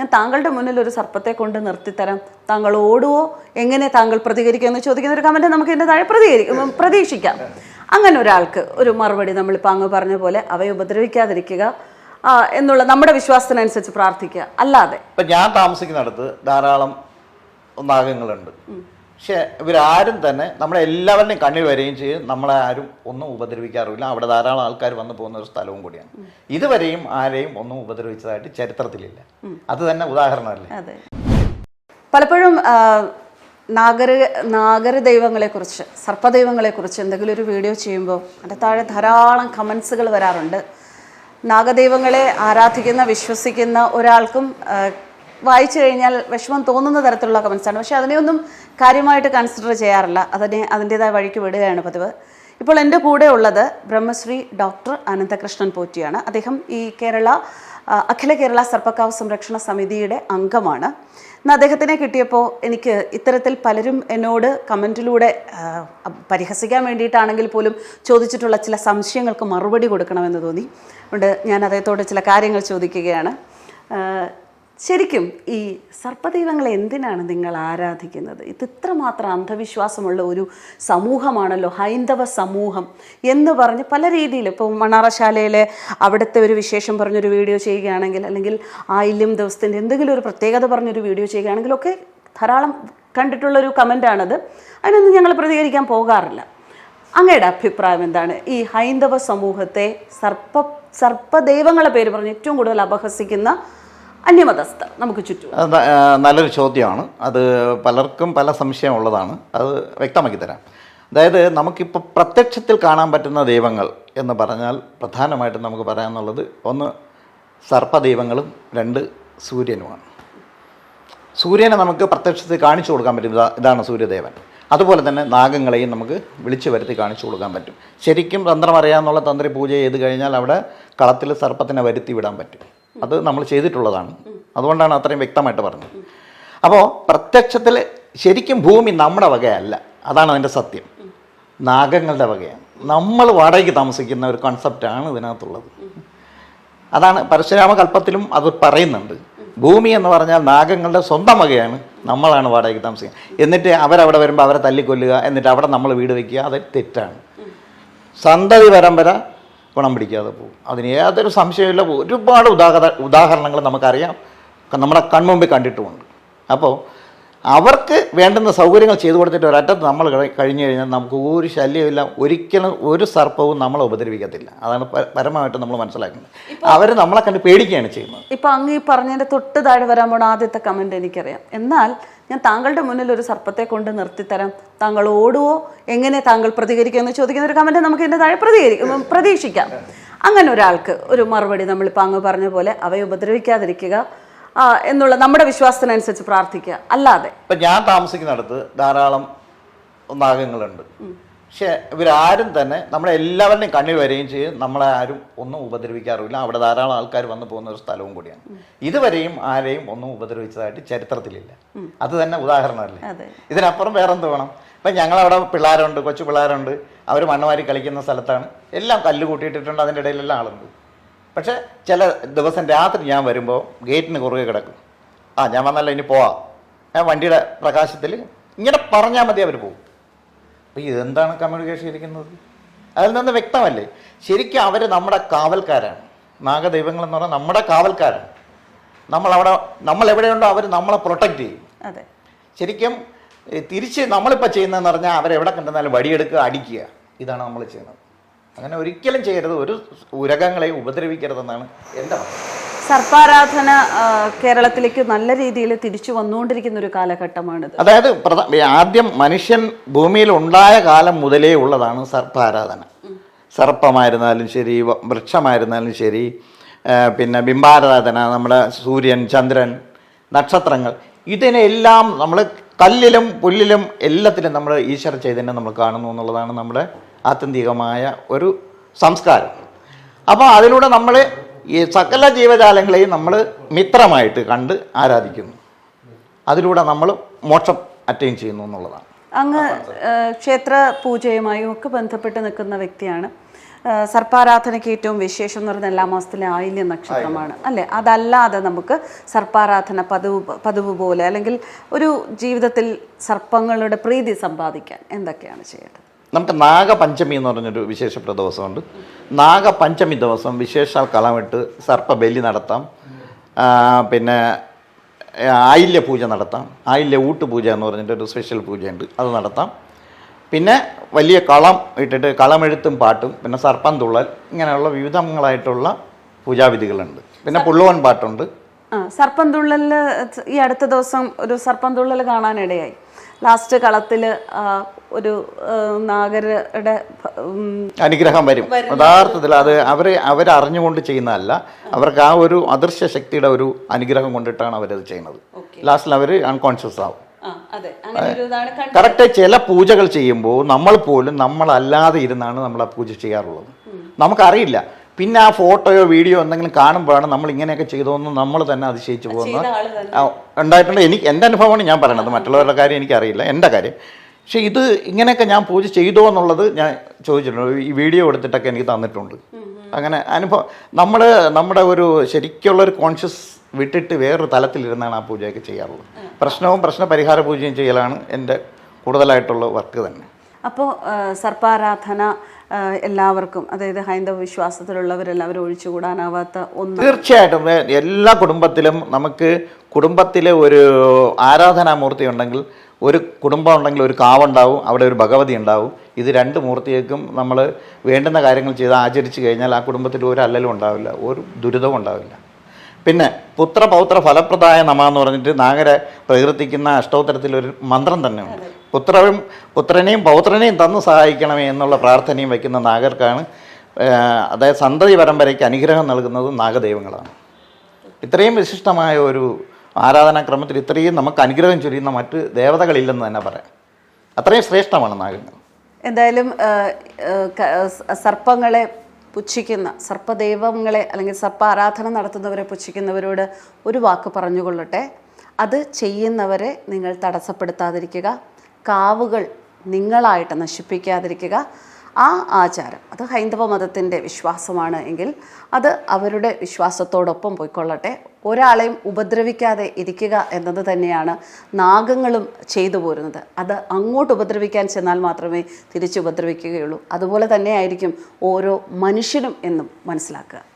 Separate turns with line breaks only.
ഞാൻ താങ്കളുടെ മുന്നിൽ ഒരു സർപ്പത്തെ കൊണ്ട് നിർത്തിത്തരാം. താങ്കൾ ഓടുവോ? എങ്ങനെ താങ്കൾ പ്രതികരിക്കുമെന്ന് ചോദിക്കുന്ന ഒരു കമന്റ് നമുക്ക് ഇതിന്റെ താഴെ പ്രതികരിക്കും പ്രതീക്ഷിക്കാം. അങ്ങനെ ഒരാൾക്ക് ഒരു മറുപടി നമ്മളിപ്പോൾ അങ്ങ് പറഞ്ഞ പോലെ അവയെ ഉപദ്രവിക്കാതിരിക്കുക എന്നുള്ള നമ്മുടെ വിശ്വാസത്തിനനുസരിച്ച് പ്രാർത്ഥിക്കുക. അല്ലാതെ
ഇപ്പം ഞാൻ താമസിക്കുന്നിടത്ത് ധാരാളം നാഗങ്ങളുണ്ട്. പക്ഷെ ഇവരാരും തന്നെ നമ്മളെ എല്ലാവരുടെയും കണ്ണിൽ വരികയും ചെയ്യും നമ്മളെ ആരും ഒന്നും ഉപദ്രവിക്കാറുമില്ല അവിടെ ധാരാളം ആൾക്കാർ വന്നു പോകുന്ന ഒരു സ്ഥലവും കൂടിയാണ്. ഇതുവരെയും ആരെയും ഒന്നും ഉപദ്രവിച്ചതായിട്ട് ചരിത്രത്തിലില്ല. അത് തന്നെ ഉദാഹരണമല്ലേ?
പലപ്പോഴും നാഗര നാഗര ദൈവങ്ങളെക്കുറിച്ച് സർപ്പദൈവങ്ങളെക്കുറിച്ച് എന്തെങ്കിലും ഒരു വീഡിയോ ചെയ്യുമ്പോൾ അതിന്റെ താഴെ ധാരാളം കമൻസുകൾ വരാറുണ്ട്. നാഗദൈവങ്ങളെ ആരാധിക്കുന്ന വിശ്വസിക്കുന്ന ഒരാൾക്കും വായിച്ചു കഴിഞ്ഞാൽ വിഷമം തോന്നുന്ന തരത്തിലുള്ള കമൻസാണ് പക്ഷേ അതിനെയൊന്നും കാര്യമായിട്ട് കൺസിഡർ ചെയ്യാറില്ല. അതിനെ അതിന്റെതായ വഴിക്ക് വിടുകയാണ് പതിവ്. ഇപ്പോൾ എന്റെ കൂടെ ഉള്ളത് ബ്രഹ്മശ്രീ ഡോക്ടർ അനന്തകൃഷ്ണൻ പോറ്റിയാണ്. അദ്ദേഹം ഈ കേരള അഖില കേരള സർപ്പക്കാവ് സംരക്ഷണ സമിതിയുടെ അംഗമാണ്. എന്നാൽ അദ്ദേഹത്തിനെ കിട്ടിയപ്പോൾ എനിക്ക് ഇത്തരത്തിൽ പലരും എന്നോട് കമന്റിലൂടെ പരിഹസിക്കാൻ വേണ്ടിയിട്ടാണെങ്കിൽ പോലും ചോദിച്ചിട്ടുള്ള ചില സംശയങ്ങൾക്ക് മറുപടി കൊടുക്കണമെന്ന് തോന്നി. അതുകൊണ്ട് ഞാൻ അദ്ദേഹത്തോട് ചില കാര്യങ്ങൾ ചോദിക്കുകയാണ്. ശരിക്കും ഈ സർപ്പദൈവങ്ങളെ എന്തിനാണ് നിങ്ങൾ ആരാധിക്കുന്നത്? ഇത് ഇത്രമാത്രം അന്ധവിശ്വാസമുള്ള ഒരു സമൂഹമാണല്ലോ ഹൈന്ദവ സമൂഹം എന്ന് പറഞ്ഞ് പല രീതിയിൽ ഇപ്പോൾ മണ്ണാറശാലയിലെ അവിടുത്തെ ഒരു വിശേഷം പറഞ്ഞൊരു വീഡിയോ ചെയ്യുകയാണെങ്കിൽ അല്ലെങ്കിൽ ആയില്യം ദിവസത്തിന്റെ എന്തെങ്കിലും ഒരു പ്രത്യേകത പറഞ്ഞൊരു വീഡിയോ ചെയ്യുകയാണെങ്കിലൊക്കെ ധാരാളം കണ്ടിട്ടുള്ളൊരു കമന്റാണത്. അതിനൊന്നും ഞങ്ങൾ പ്രതികരിക്കാൻ പോകാറില്ല. അങ്ങയുടെ അഭിപ്രായം എന്താണ്? ഈ ഹൈന്ദവ സമൂഹത്തെ സർപ്പ സർപ്പദൈവങ്ങളെ പേര് പറഞ്ഞ് ഏറ്റവും കൂടുതൽ അപഹസിക്കുന്ന അന്യമതസ്ഥർ നമുക്ക് ചുറ്റും.
നല്ലൊരു ചോദ്യമാണ്. അത് പലർക്കും പല സംശയമുള്ളതാണ് അത് വ്യക്തമാക്കി തരാം. അതായത് നമുക്കിപ്പോൾ പ്രത്യക്ഷത്തിൽ കാണാൻ പറ്റുന്ന ദൈവങ്ങൾ എന്ന് പറഞ്ഞാൽ പ്രധാനമായിട്ടും നമുക്ക് പറയാമെന്നുള്ളത് ഒന്ന് സർപ്പദൈവങ്ങളും രണ്ട് സൂര്യനുമാണ്. സൂര്യനെ നമുക്ക് പ്രത്യക്ഷത്തിൽ കാണിച്ചു കൊടുക്കാൻ പറ്റും. ഇതാണ് സൂര്യദേവൻ. അതുപോലെ തന്നെ നാഗങ്ങളെയും നമുക്ക് വിളിച്ചു വരുത്തി കാണിച്ചു കൊടുക്കാൻ പറ്റും. ശരിക്കും തന്ത്രം അറിയാമെന്നുള്ള തന്ത്രി പൂജ ചെയ്ത് കഴിഞ്ഞാൽ അവിടെ കളത്തിൽ സർപ്പത്തിനെ വരുത്തി വിടാൻ പറ്റും. അത് നമ്മൾ ചെയ്തിട്ടുള്ളതാണ്. അതുകൊണ്ടാണ് അത്രയും വ്യക്തമായിട്ട് പറഞ്ഞത്. അപ്പോൾ പ്രത്യക്ഷത്തിൽ ശരിക്കും ഭൂമി നമ്മുടെ വകയല്ല. അതാണ് അതിന്റെ സത്യം. നാഗങ്ങളുടെ വകയാണ്. നമ്മൾ വാടകയ്ക്ക് താമസിക്കുന്ന ഒരു കൺസെപ്റ്റാണ് ഇതിനകത്തുള്ളത്. അതാണ് പരശുരാമ കൽപ്പത്തിലും അത് പറയുന്നുണ്ട്. ഭൂമി എന്ന് പറഞ്ഞാൽ നാഗങ്ങളുടെ സ്വന്തം വകയാണ്. നമ്മളാണ് വാടകയ്ക്ക് താമസിക്കുക എന്നിട്ട് അവരവിടെ വരുമ്പോൾ അവരെ തല്ലിക്കൊല്ലുക എന്നിട്ട് അവിടെ നമ്മൾ വീട് വയ്ക്കുക അത് തെറ്റാണ്. സന്തതി പരമ്പര ഗുണം പിടിക്കാതെ പോകും. അതിന് യാതൊരു സംശയമില്ല ഒരുപാട് ഉദാഹര ഉദാഹരണങ്ങൾ നമുക്കറിയാം. നമ്മുടെ കൺമുമ്പിൽ കണ്ടിട്ടുമുണ്ട്. അപ്പോൾ അവർക്ക് വേണ്ടുന്ന സൗകര്യങ്ങൾ ചെയ്തു കൊടുത്തിട്ട് ഒരറ്റത്ത് നമ്മൾ കഴിഞ്ഞു കഴിഞ്ഞാൽ നമുക്ക് ഒരു ശല്യമില്ല ഒരിക്കലും ഒരു സർപ്പവും നമ്മളെ ഉപദ്രവിക്കത്തില്ല. അതാണ് പരമായിട്ട് പരമമായിട്ട് നമ്മൾ മനസ്സിലാക്കുന്നത്. അവർ നമ്മളെ കണ്ട് പേടിക്കുകയാണ് ചെയ്യുന്നത്.
ഇപ്പം അങ്ങ് ഈ പറഞ്ഞതിന്റെ തൊട്ട് താഴെ വരാൻ പോണ ആദ്യത്തെ കമന്റ് എനിക്കറിയാം. എന്നാൽ ഞാൻ താങ്കളുടെ മുന്നിൽ ഒരു സർപ്പത്തെ കൊണ്ട് നിർത്തിത്തരാം. താങ്കൾ ഓടുവോ? എങ്ങനെ താങ്കൾ പ്രതികരിക്കുമെന്ന് ചോദിക്കുന്ന ഒരു കമന്റ് നമുക്ക് ഇതിന്റെ താഴെ പ്രതികരിക്കും പ്രതീക്ഷിക്കാം. അങ്ങനെ ഒരാൾക്ക് ഒരു മറുപടി നമ്മളിപ്പോൾ അങ്ങ് പറഞ്ഞ പോലെ അവയെ ഉപദ്രവിക്കാതിരിക്കുക എന്നുള്ള നമ്മുടെ വിശ്വാസത്തിനനുസരിച്ച് പ്രാർത്ഥിക്കുക. അല്ലാതെ
ഇപ്പം ഞാൻ താമസിക്കുന്നിടത്ത് ധാരാളം നാഗങ്ങളുണ്ട്. പക്ഷെ ഇവരാരും തന്നെ നമ്മളെ എല്ലാവരുടെയും കണ്ണിൽ വരികയും ചെയ്യും നമ്മളെ ആരും ഒന്നും ഉപദ്രവിക്കാറില്ല. അവിടെ ധാരാളം ആൾക്കാർ വന്നു പോകുന്ന ഒരു സ്ഥലവും കൂടിയാണ്. ഇതുവരെയും ആരെയും ഒന്നും ഉപദ്രവിച്ചതായിട്ട് ചരിത്രത്തിലില്ല. അത് തന്നെ ഉദാഹരണമല്ലേ? ഇതിനപ്പുറം വേറെ എന്ത് വേണം? ഇപ്പം ഞങ്ങളവിടെ പിള്ളേരുണ്ട് കൊച്ചു പിള്ളേരുണ്ട്. അവർ മണ്ണുമാരി കളിക്കുന്ന സ്ഥലത്താണ്. എല്ലാം കല്ല് കൂട്ടിയിട്ടിട്ടുണ്ട് അതിന്റെ ഇടയിലെല്ലാം ആളുണ്ട്. പക്ഷേ ചില ദിവസം രാത്രി ഞാൻ വരുമ്പോൾ ഗേറ്റിന് കുറുകെ കിടക്കും. ആ ഞാൻ വന്നല്ലോ ഇനി പോവാം. ഞാൻ വണ്ടിയുടെ പ്രകാശത്തിൽ ഇങ്ങനെ പറഞ്ഞാൽ മതി അവർ പോകും. അപ്പോൾ ഇതെന്താണ് കമ്മ്യൂണിക്കേഷൻ ഇരിക്കുന്നത്? അതിൽ നിന്ന് വ്യക്തമല്ലേ? ശരിക്കും അവർ നമ്മുടെ കാവൽക്കാരാണ്. നാഗദൈവങ്ങൾ എന്ന് പറഞ്ഞാൽ നമ്മുടെ കാവൽക്കാരാണ്. നമ്മളവിടെ നമ്മൾ എവിടെയുണ്ടോ അവർ നമ്മളെ പ്രൊട്ടക്റ്റ് ചെയ്യും.
അതെ.
ശരിക്കും തിരിച്ച് നമ്മളിപ്പോൾ ചെയ്യുന്നതെന്ന് പറഞ്ഞാൽ അവരെവിടെ കണ്ടെന്നാലും വടിയെടുക്കുക അടിക്കുക. ഇതാണ് നമ്മൾ ചെയ്യുന്നത്. അങ്ങനെ ഒരിക്കലും ചെയ്യരുത്. ഒരു ഉരകങ്ങളെയും ഉപദ്രവിക്കരുതെന്നാണ് എന്റെ
സർപ്പാരാധന കേരളത്തിലേക്ക് നല്ല രീതിയിൽ തിരിച്ചു വന്നുകൊണ്ടിരിക്കുന്ന ഒരു കാലഘട്ടമാണ്
അതായത് ആദ്യം മനുഷ്യൻ ഭൂമിയിൽ ഉണ്ടായ കാലം മുതലേ ഉള്ളതാണ് സർപ്പാരാധന. സർപ്പമായിരുന്നാലും ശരി വൃക്ഷമായിരുന്നാലും ശരി പിന്നെ ബിംബാരാധന നമ്മുടെ സൂര്യൻ ചന്ദ്രൻ നക്ഷത്രങ്ങൾ. ഇതിനെല്ലാം നമ്മൾ കല്ലിലും പുല്ലിലും എല്ലാത്തിലും നമ്മൾ ഈശ്വര ചൈതന്യം നമ്മൾ കാണുന്നു എന്നുള്ളതാണ് നമ്മുടെ ആത്യന്തികമായ ഒരു സംസ്കാരം. അപ്പോൾ അതിലൂടെ നമ്മൾ ഈ സകല ജീവജാലങ്ങളെയും നമ്മൾ മിത്രമായിട്ട് കണ്ട് ആരാധിക്കുന്നു. അതിലൂടെ നമ്മൾ മോക്ഷം അറ്റൈൻ ചെയ്യുന്നു എന്നുള്ളതാണ്.
അങ്ങ് ക്ഷേത്ര പൂജയുമായും ഒക്കെ ബന്ധപ്പെട്ട് നിൽക്കുന്ന വ്യക്തിയാണ്. സർപ്പാരാധനയ്ക്ക് ഏറ്റവും വിശേഷം എന്ന് പറയുന്നത് എല്ലാ മാസത്തിലെ ആയില്യ നക്ഷത്രമാണ്. അല്ലേ? അതല്ലാതെ നമുക്ക് സർപ്പാരാധന പതിവ് പതിവ് പോലെ അല്ലെങ്കിൽ ഒരു ജീവിതത്തിൽ സർപ്പങ്ങളുടെ പ്രീതി സമ്പാദിക്കാൻ എന്തൊക്കെയാണ് ചെയ്യേണ്ടത്?
നമുക്ക് നാഗപഞ്ചമി എന്ന് പറഞ്ഞൊരു വിശേഷപ്പെട്ട ദിവസമുണ്ട്. നാഗപഞ്ചമി ദിവസം വിശേഷാൽ കളമിട്ട് സർപ്പബലി നടത്താം. പിന്നെ ആയില്യ പൂജ നടത്താം. ആയില്യ ഊട്ടുപൂജ എന്ന് പറഞ്ഞിട്ട് ഒരു സ്പെഷ്യൽ പൂജയുണ്ട്. അത് നടത്താം. പിന്നെ വലിയ കളം ഇട്ടിട്ട് കളമെഴുത്തും പാട്ടും പിന്നെ സർപ്പം തുള്ളൽ ഇങ്ങനെയുള്ള വിവിധങ്ങളായിട്ടുള്ള പൂജാവിധികളുണ്ട്. പിന്നെ പുള്ളുവൻ പാട്ടുണ്ട്.
സർപ്പം തുള്ളലിൽ ഈ അടുത്ത ദിവസം ഒരു സർപ്പം തുള്ളൽ കാണാനിടയായി. ലാസ്റ്റ് കളത്തിൽ ഒരു നാഗരുടെ
അനുഗ്രഹം വരും. യഥാർത്ഥത്തിൽ അത് അവർ അവരറിഞ്ഞുകൊണ്ട് ചെയ്യുന്നതല്ല. അവർക്ക് ആ ഒരു അദൃശ്യ ശക്തിയുടെ ഒരു അനുഗ്രഹം കൊണ്ടിട്ടാണ് അവരത് ചെയ്യുന്നത്. ലാസ്റ്റിൽ അവർ അൺകോൺഷ്യസ് ആവും. കറക്റ്റ് ചില പൂജകൾ ചെയ്യുമ്പോൾ നമ്മൾ പോലും നമ്മളല്ലാതെ ഇരുന്നാണ് നമ്മൾ ആ പൂജ ചെയ്യാറുള്ളത്. നമുക്കറിയില്ല. പിന്നെ ആ ഫോട്ടോയോ വീഡിയോ എന്തെങ്കിലും കാണുമ്പോഴാണ് നമ്മൾ ഇങ്ങനെയൊക്കെ ചെയ്തോന്ന് നമ്മൾ തന്നെ അതിശയിച്ചു പോകുന്നത്. ഉണ്ടായിട്ടുണ്ട്. എനിക്ക് എന്റെ അനുഭവമാണ് ഞാൻ പറയണത്. മറ്റുള്ളവരുടെ കാര്യം എനിക്കറിയില്ല. എന്റെ കാര്യം. പക്ഷേ ഇത് ഇങ്ങനെയൊക്കെ ഞാൻ പൂജ ചെയ്തോ എന്നുള്ളത് ഞാൻ ചോദിച്ചിട്ടുണ്ട്. ഈ വീഡിയോ എടുത്തിട്ടൊക്കെ എനിക്ക് തന്നിട്ടുണ്ട്. അങ്ങനെ അനുഭവം നമ്മൾ നമ്മുടെ ഒരു ശരിക്കുള്ള ഒരു കോൺഷ്യസ് വിട്ടിട്ട് വേറൊരു തലത്തിലിരുന്നാണ് ആ പൂജയൊക്കെ ചെയ്യാറുള്ളത്. പ്രശ്നവും പ്രശ്ന പരിഹാര പൂജയും ചെയ്യലാണ് എന്റെ കൂടുതലായിട്ടുള്ള വർക്ക് തന്നെ.
അപ്പോൾ സർപ്പാരാധന എല്ലാവർക്കും അതായത് ഹൈന്ദവ വിശ്വാസത്തിലുള്ളവരെല്ലാവരും ഒഴിച്ചുകൂടാനാവാത്ത ഒന്ന്.
തീർച്ചയായിട്ടും എല്ലാ കുടുംബത്തിലും നമുക്ക് കുടുംബത്തിലെ ഒരു ആരാധനാമൂർത്തി ഉണ്ടെങ്കിൽ ഒരു കുടുംബം ഉണ്ടെങ്കിൽ ഒരു കാവുണ്ടാവും അവിടെ ഒരു ഭഗവതി ഉണ്ടാവും. ഇത് രണ്ട് മൂർത്തിയേക്കും നമ്മൾ വേണ്ടുന്ന കാര്യങ്ങൾ ചെയ്ത് ആചരിച്ചു കഴിഞ്ഞാൽ ആ കുടുംബത്തിൽ ഒരു അല്ലലും ഉണ്ടാവില്ല ഒരു ദുരിതവും ഉണ്ടാവില്ല. പിന്നെ പുത്ര പൗത്ര ഫലപ്രദായ നമ എന്ന് പറഞ്ഞിട്ട് നാഗരെ പ്രകീർത്തിക്കുന്ന അഷ്ടോത്തരത്തിലൊരു മന്ത്രം തന്നെയുണ്ട്. പുത്രവും പുത്രനെയും പൗത്രനെയും തന്നു സഹായിക്കണമേ എന്നുള്ള പ്രാർത്ഥനയും വയ്ക്കുന്ന നാഗർക്കാണ് അതായത് സന്തതി പരമ്പരയ്ക്ക് അനുഗ്രഹം നൽകുന്നത് നാഗദൈവങ്ങളാണ്. ഇത്രയും വിശിഷ്ടമായ ഒരു ആരാധനാക്രമത്തിൽ ഇത്രയും നമുക്ക് അനുഗ്രഹം ചൊരിയുന്ന മറ്റ് ദേവതകളില്ലെന്ന് തന്നെ പറയാം. അത്രയും ശ്രേഷ്ഠമാണ് നാഗങ്ങൾ.
എന്തായാലും സർപ്പങ്ങളെ പുച്ഛിക്കുന്ന സർപ്പദൈവങ്ങളെ അല്ലെങ്കിൽ സർപ്പ ആരാധന നടത്തുന്നവരെ പുച്ഛിക്കുന്നവരോട് ഒരു വാക്ക് പറഞ്ഞുകൊള്ളട്ടെ. അത് ചെയ്യുന്നവരെ നിങ്ങൾ തടസ്സപ്പെടുത്താതിരിക്കുക. കാവുകൾ നിങ്ങളായിട്ട് നശിപ്പിക്കാതിരിക്കുക. ആ ആചാരം. അത് ഹൈന്ദവ മതത്തിന്റെ വിശ്വാസമാണ് എങ്കിൽ അത് അവരുടെ വിശ്വാസത്തോടൊപ്പം പോയിക്കൊള്ളട്ടെ. ഒരാളെയും ഉപദ്രവിക്കാതെ ഇരിക്കുക എന്നത് തന്നെയാണ് നാഗങ്ങളും ചെയ്തു പോരുന്നത്. അത് അങ്ങോട്ട് ഉപദ്രവിക്കാൻ ചെന്നാൽ മാത്രമേ തിരിച്ച് ഉപദ്രവിക്കുകയുള്ളൂ. അതുപോലെ തന്നെയായിരിക്കും ഓരോ മനുഷ്യനും എന്നും മനസ്സിലാക്കുക.